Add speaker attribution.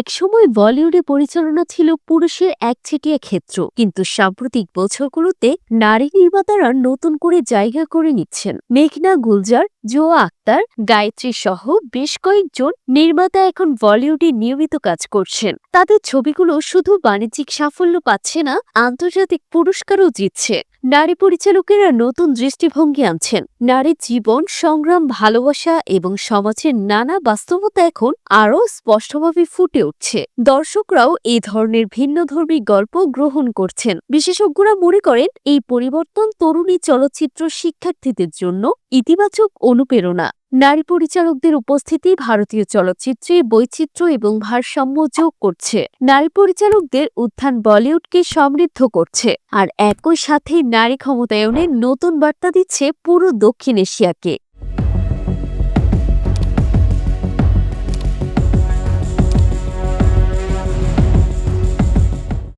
Speaker 1: একসময় বলিউডে পরিচালনা ছিল পুরুষের একচেটিয়া ক্ষেত্র, কিন্তু সাম্প্রতিক বছরগুলোতে নারী নির্মাতারা নতুন করে জায়গা করে নিচ্ছেন। মেঘনা গুলজার, জোয়া আক্তার, গায়ত্রী সহ বেশ কয়েকজন নির্মাতা এখন বলিউডে নিয়মিত কাজ করছেন। তাদের ছবিগুলো শুধু বাণিজ্যিক সাফল্য পাচ্ছে না, আন্তর্জাতিক পুরস্কারও জিতছে। নারী পরিচালকেরা নতুন দৃষ্টিভঙ্গি আনছেন। নারীর জীবন, সংগ্রাম, ভালোবাসা এবং সমাজের নানা বাস্তবতা এখন আরও স্পষ্টভাবে ফুটে উঠছে। দর্শকরাও এই ধরনের ভিন্নধর্মী গল্প গ্রহণ করছেন। বিশেষজ্ঞরা মনে করেন, এই পরিবর্তন তরুণী চলচ্চিত্র শিক্ষার্থীদের জন্য ইতিবাচক অনুপ্রেরণা। নারী পরিচালকদের উপস্থিতি ভারতীয় চলচ্চিত্রে বৈচিত্র্য এবং ভারসাম্য যোগ করছে। নারী পরিচালকদের উত্থান বলিউডকে সমৃদ্ধ করছে আর একই সাথে নারী ক্ষমতায়নের নতুন বার্তা দিচ্ছে পুরো দক্ষিণ এশিয়াকে।